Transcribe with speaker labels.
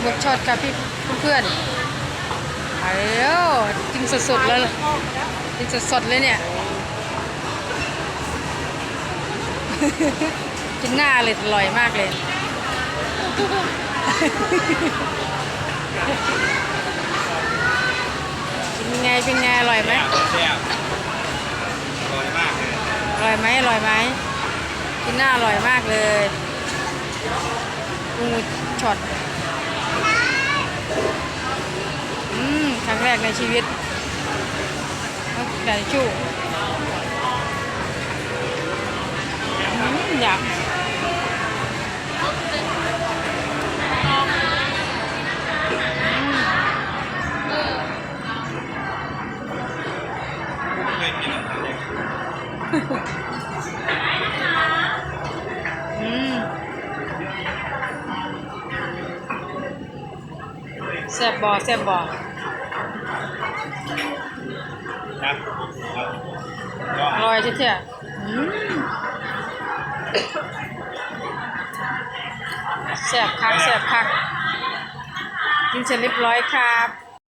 Speaker 1: หมึกช็อตค่ะพี่เพื่อนๆไปแล้วกินสดๆแล้วกินสดๆเลยเนี่ย กินหน้าเลยอร่อยมากเลย เป็นไง เป็นไง อร่อยไหม
Speaker 2: แซ่บอร่อยมากเลย
Speaker 1: อร่อยไหมอร่อยไหมกินหน้าอร่อยมากเลยปูช็อตอืมครั้งแร กในชีวิตแต่ชู้อยาก
Speaker 2: ไม่เคยกินอาหารเลย
Speaker 1: อืมแซ่บบ่แซ่บบ่
Speaker 2: ค นะก็
Speaker 1: อร่อยเท่ๆอืมแซ่บคักแซ่บคักกินเสร็จเรียบร้อยครับ